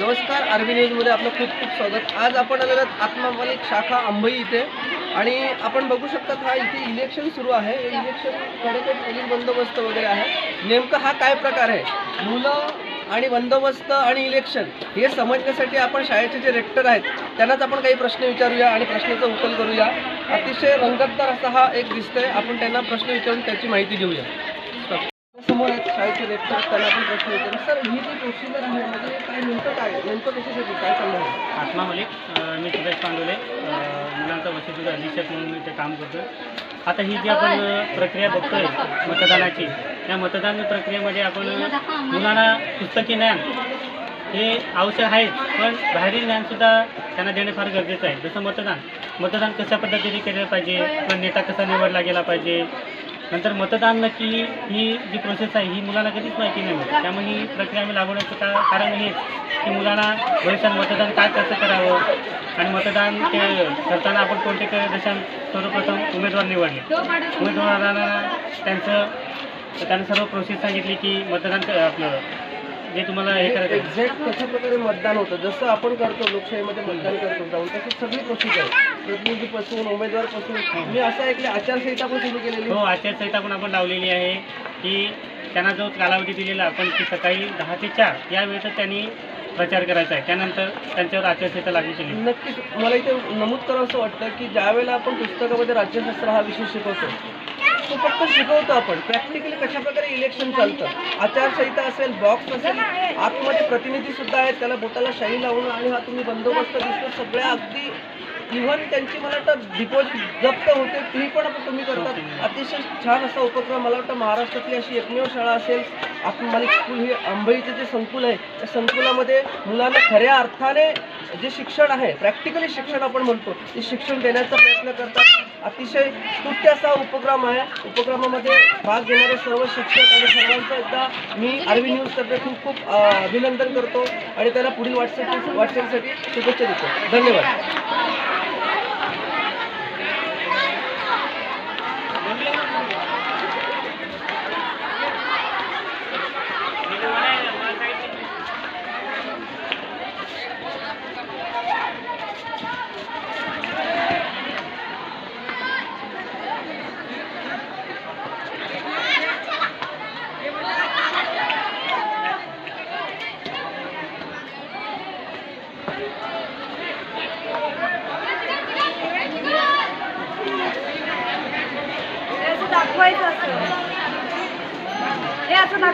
नमस्कार आरबी न्यूजमध्ये आपलं खूप खूप स्वागत. आज आपण आलेलो आहोत आत्मा शाखा अंबई इथे. आणि आपण बघू शकतात हा इथे इलेक्शन सुरू आहे. इलेक्शन कडेकडे पोलीस बंदोबस्त वगैरे आहे. नेमका हा काय प्रकार आहे? मुलं आणि बंदोबस्त आणि इलेक्शन हे समजण्यासाठी आपण शाळेचे जे रेक्टर आहेत त्यांनाच आपण काही प्रश्न विचारूया आणि प्रश्नाचा उकल करूया. अतिशय रंगतदार असा हा एक दिसतोय. आपण त्यांना प्रश्न विचारून त्याची माहिती घेऊया. समोर आहेत शाळेचे रेक्टर त्यांना पण प्रश्न येतो सर ही जी प्रोसिजर आहे म्हणजे काय नेमकं काय नेमकं कशासाठी काय चाललं आहे? आत्मा मलिक अ, मी सुरेश पांडुले अ, मुलांचा वसतिगृह अधीक्षक म्हणून मी इथे काम करतो आता ही जी आपण अ, प्रक्रिया बघतोय मतदानाची त्या मतदान प्रक्रियेमध्ये आपण मुलांना पुस्तकी ज्ञान हे आवश्यक आहे पण बाहेरील ज्ञानसुद्धा त्यांना देणे फार गरजेचं आहे. जसं मतदान मतदान कशा पद्धतीने केलं पाहिजे किंवा नेता कसा निवडला गेला पाहिजे नंतर मतदान नक्की ही जी प्रोसेस आहे ही मुलांना कधीच माहिती नाही मिळत त्यामुळे ही प्रक्रिया आम्ही लागवण्याचं का कारण हेच की मुलांना भविष्यात मतदान काय कसं करावं आणि मतदान ते करताना आपण कोणते क- देशात सर्वप्रथम उमेदवार निवडले. उमेदवारांना त्यांचं त्यांना सर्व प्रोसेस सांगितली की मतदान आपलं जे तुम्हाला हे करायचं आहे. एक्झॅक्ट कशा प्रकारे मतदान होतं. जसं आपण करतो लोकशाहीमध्ये मतदान करतो जाऊन तसं सगळी प्रोसिजर प्रतिनिधीपासून उमेदवारपासून. मी असं ऐकलं आचारसंहिता पण सुरू केलेली. हो आचारसंहिता पण आपण लावलेली आहे की त्यांना जो कालावधी दिलेला आपण की सकाळी दहा ते चार या वेळेतच त्यांनी प्रचार करायचा आहे. त्यानंतर त्यांच्यावर आचारसंहिता लागू केली. नक्कीच. मला इथे नमूद करावं असं वाटतं की ज्या वेळेला आपण पुस्तकामध्ये राज्यशास्त्र हा विषय शिकवतो तो फक्त शिकवतो आपण. प्रॅक्टिकली कशाप्रकारे इलेक्शन चालतं? आचारसंहिता असेल बॉक्स असेल आतमध्ये प्रतिनिधी सुद्धा आहेत त्याला बोटाला शाई लावून आणि हा तुम्ही बंदोबस्त दिसतो. सगळ्या अगदी इव्हन त्यांची मला वाटतं डिपॉझिट जप्त होते ती पण आपण तुम्ही करतात. अतिशय छान असा उपक्रम मला वाटतं महाराष्ट्रातली अशी एकमेव शाळा असेल. आत्ममालिक स्कूल हे अंबईचे जे संकुल आहे त्या संकुलामध्ये मुलांना खऱ्या अर्थाने जे शिक्षण आहे प्रॅक्टिकली शिक्षण आपण म्हणतो ते शिक्षण देण्याचा प्रयत्न करतात. अतिशय स्तुत्य असा उपक्रम आहे. उपक्रमामध्ये भाग घेणारे सर्व शिक्षक आणि सर्वांचं एकदा मी आरबी न्यूजतर्फे खूप खूप अभिनंदन करतो आणि त्याला पुढील वाटचाल वाटचालीसाठी शुभेच्छा देतो. धन्यवाद. ওয়াইজ আছে। এ আছে না